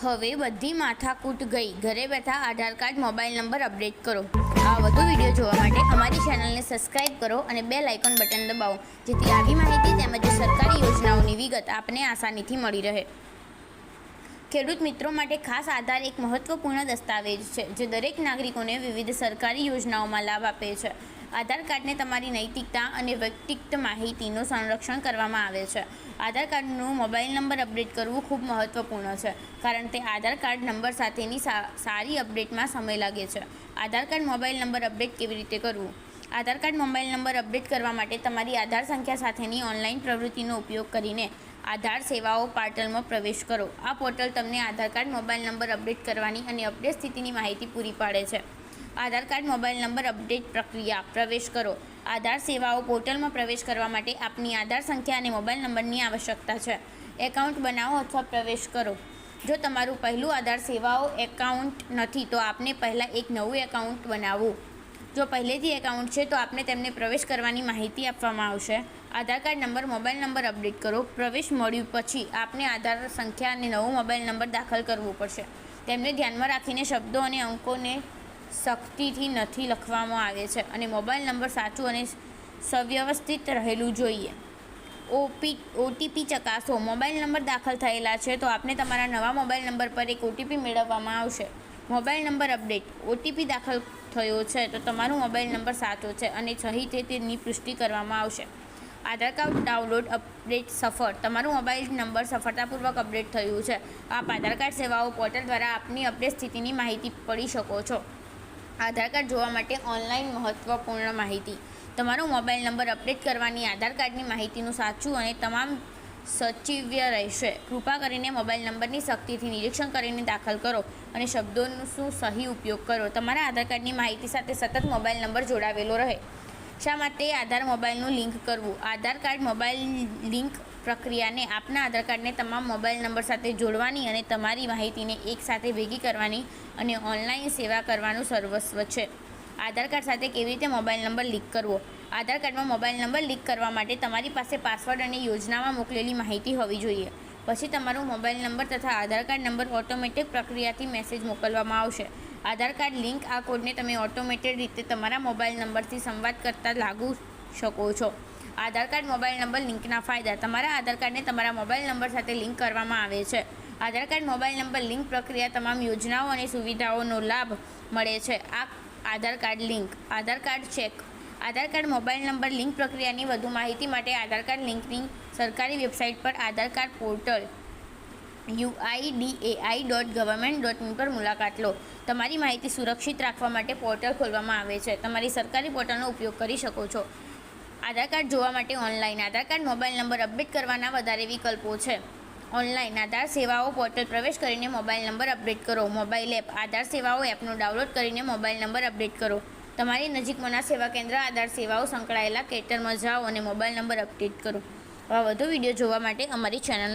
હવે બધી માથાકૂટ ગઈ. ઘરે બેઠા Aadhaar card, mobile number update કરો. આ વધુ વીડિયો જોવા માટે અમારી ચેનલને સબસ્ક્રાઇબ કરો અને બે લાઇકોન બટન દબાવો. જેથી આવી માહિતી તેમજ સરકારી યોજનાઓની વિગત આપને આસાનીથી મળી રહે. ખેડૂત મિત્રો માટે ખાસ આધાર એક મહત્વપૂર્ણ દસ્તાવેજ છે, જે દરેક નાગરિકોને વિવિધ સરકારી યોજનાઓમાં લાભ આપે છે. આધાર કાર્ડને તમારી નૈતિકતા અને વ્યક્તિગત માહિતીનું સંરક્ષણ કરવામાં આવે છે. આધાર કાર્ડનું મોબાઈલ નંબર અપડેટ કરવું ખૂબ મહત્વપૂર્ણ છે, કારણ તે આધાર કાર્ડ નંબર સાથેની સારી અપડેટમાં સમય લાગે છે. Aadhaar card mobile number update કેવી રીતે કરવું? Aadhaar card mobile number update કરવા માટે તમારી આધાર સંખ્યા સાથેની ઓનલાઈન પ્રવૃત્તિનો ઉપયોગ કરીને આધાર સેવાઓ પોર્ટલમાં પ્રવેશ કરો. આ પોર્ટલ તમને Aadhaar card, mobile number update કરવાની અને અપડેટ સ્થિતિની માહિતી પૂરી પાડે છે. Aadhaar card, mobile number update પ્રક્રિયા, પ્રવેશ કરો. આધાર સેવાઓ પોર્ટલમાં પ્રવેશ કરવા માટે આપની આધાર સંખ્યા અને મોબાઈલ નંબરની આવશ્યકતા છે. એકાઉન્ટ બનાવો અથવા પ્રવેશ કરો. જો તમારું પહેલું આધાર સેવાઓ એકાઉન્ટ નથી, તો આપને પહેલાં એક નવું એકાઉન્ટ બનાવવું. જો પહેલેથી એકાઉન્ટ છે, તો આપને તેમને પ્રવેશ કરવાની માહિતી આપવામાં આવશે. Aadhaar card number, mobile number update કરો. પ્રવેશ મળ્યું પછી આપને આધાર સંખ્યા અને નવો મોબાઈલ નંબર દાખલ કરવો પડશે. તેમને ધ્યાનમાં રાખીને શબ્દો અને અંકોને સખ્તીથી નથી લખવામાં આવે છે અને મોબાઈલ નંબર સાચું અને સવ્યવસ્થિત રહેલું જોઈએ. ઓપી, ઓટીપી ચકાસો. મોબાઈલ નંબર દાખલ થયેલા છે, તો આપને તમારા નવા મોબાઈલ નંબર પર એક ઓટીપી મેળવવામાં આવશે. Mobile number update. ઓટીપી દાખલ થયો છે તો તમારો મોબાઈલ નંબર સાચો છે અને સહી છે તેની પુષ્ટિ કરવામાં આવશે. આધાર કાર્ડ ડાઉનલોડ અપડેટ સફળ. તમારું મોબાઈલ નંબર સફળતાપૂર્વક અપડેટ થયું છે. આપ આધાર કાર્ડ સેવાઓ પોર્ટલ દ્વારા આપની અપડેટ સ્થિતિની માહિતી પડી શકો છો. આધાર કાર્ડ જોવા માટે ઓનલાઈન મહત્વપૂર્ણ માહિતી. તમારો મોબાઈલ નંબર અપડેટ કરવાની આધાર કાર્ડની માહિતીનું સાચું અને તમામ સચિવ્ય રહેશે. કૃપા કરીને મોબાઈલ નંબરની શક્તિથી નિરીક્ષણ કરીને દાખલ કરો અને શબ્દોનું શું સહી ઉપયોગ કરો. તમારા આધાર કાર્ડની માહિતી સાથે સતત મોબાઈલ નંબર જોડાવેલો રહે. શા માટે આધાર મોબાઈલનું લિંક કરવું? આધાર કાર્ડ મોબાઈલ લિંક પ્રક્રિયાને આપના આધાર કાર્ડને તમામ મોબાઈલ નંબર સાથે જોડવાની અને તમારી માહિતીને એકસાથે ભેગી કરવાની અને ઓનલાઈન સેવા કરવાનું સર્વસ્વ છે. આધાર કાર્ડ સાથે કેવી રીતે મોબાઈલ નંબર લિંક કરવો? આધાર કાર્ડમાં મોબાઈલ નંબર લિંક કરવા માટે તમારી પાસે પાસવર્ડ અને યોજનામાં મોકલેલી માહિતી હોવી જોઈએ. પછી તમારો મોબાઈલ નંબર તથા આધાર કાર્ડ નંબર ઓટોમેટિક પ્રક્રિયાથી મેસેજ મોકલવામાં આવશે. આધાર કાર્ડ લિંક આ કોડને તમે ઓટોમેટેડ રીતે તમારા મોબાઈલ નંબરથી સંવાદ કરતા લાગુ શકો છો. આધાર કાર્ડ, મોબાઈલ નંબર લિંકના ફાયદા. તમારા આધાર કાર્ડને તમારા મોબાઈલ નંબર સાથે લિંક કરવામાં આવે છે. Aadhaar card, mobile number link પ્રક્રિયા તમામ યોજનાઓ અને સુવિધાઓનો લાભ મળે છે. આ Aadhaar card link. Aadhaar card check. Aadhaar card, mobile number, link પ્રક્રિયાની વધુ માહિતી માટે આધાર કાર્ડ લિંકની સરકારી વેબસાઇટ પર Aadhaar card portal UIDAI dot government dot in પર મુલાકાત લો. તમારી માહિતી સુરક્ષિત રાખવા માટે પોર્ટલ ખોલવામાં આવે છે. તમારી સરકારી પોર્ટલનો ઉપયોગ કરી શકો છો. આધાર કાર્ડ જોવા માટે online. Aadhaar card, mobile number update કરવાના વધારે વિકલ્પો છે. ઓનલાઈન. આધાર સેવાઓ પોર્ટલ પ્રવેશ કરીને મોબાઈલ નંબર અપડેટ કરો. Mobile app. આધાર સેવાઓ એપનો ડાઉનલોડ કરીને મોબાઈલ નંબર અપડેટ કરો. તમારી નજીકમાંના સેવા કેન્દ્ર, આધાર સેવાઓ સંકળાયેલા કેટરમાં જાઓ અને મોબાઈલ નંબર અપડેટ કરો. આવા વધુ વીડિયો જોવા માટે અમારી ચેનલને